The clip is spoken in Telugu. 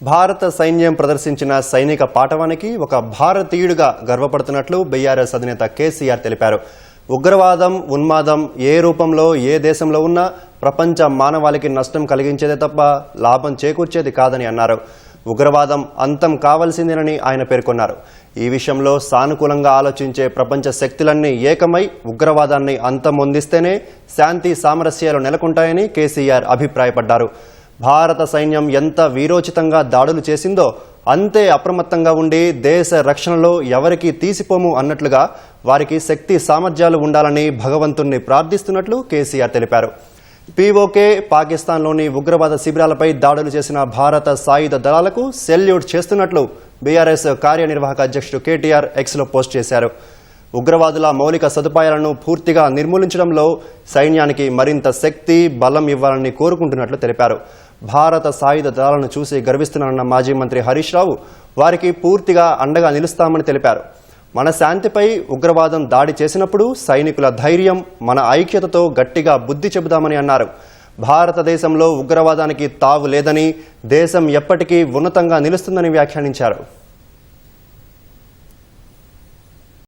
భారత సైన్యం ప్రదర్శించిన సైనిక పాఠవానికి ఒక భారతీయుడిగా గర్వపడుతున్నట్లు బీఆర్ఎస్ అధినేత కేసీఆర్ తెలిపారు. ఉగ్రవాదం ఉన్మాదం ఏ రూపంలో ఏ దేశంలో ఉన్నా ప్రపంచ మానవాళికి నష్టం కలిగించేదే తప్ప లాభం చేకూర్చేది కాదని అన్నారు. ఉగ్రవాదం అంతం కావాల్సిందేనని ఆయన పేర్కొన్నారు. ఈ విషయంలో సానుకూలంగా ఆలోచించే ప్రపంచ శక్తులన్నీ ఏకమై ఉగ్రవాదాన్ని అంతం అందిస్తేనే శాంతి సామరస్యాలు నెలకొంటాయని కేసీఆర్ అభిప్రాయపడ్డారు. భారత సైన్యం ఎంత వీరోచితంగా దాడులు చేసిందో అంతే అప్రమత్తంగా ఉండి దేశ రక్షణలో ఎవరికి తీసిపోము అన్నట్లుగా వారికి శక్తి సామర్థ్యాలు ఉండాలని భగవంతుణ్ణి ప్రార్థిస్తున్నట్లు కేసీఆర్ తెలిపారు. పీఓకే పాకిస్తాన్లోని ఉగ్రవాద శిబిరాలపై దాడులు చేసిన భారత సాయుధ దళాలకు సెల్యూట్ చేస్తున్నట్లు బీఆర్ఎస్ కార్యనిర్వాహక అధ్యక్షుడు కేటీఆర్ ఎక్స్లో పోస్ట్ చేశారు. ఉగ్రవాదుల మౌలిక సదుపాయాలను పూర్తిగా నిర్మూలించడంలో సైన్యానికి మరింత శక్తి బలం ఇవ్వాలని కోరుకుంటున్నట్లు తెలిపారు. భారత సాయుధ దళాలను చూసి గర్విస్తున్నానన్న మాజీ మంత్రి హరీష్ రావు వారికి పూర్తిగా అండగా నిలుస్తామని తెలిపారు. మన శాంతిపై ఉగ్రవాదం దాడి చేసినప్పుడు సైనికుల ధైర్యం మన ఐక్యతతో గట్టిగా బుద్ధి చెబుదామని అన్నారు. భారతదేశంలో ఉగ్రవాదానికి తావు లేదని దేశం ఎప్పటికీ ఉన్నతంగా నిలుస్తుందని వ్యాఖ్యానించారు.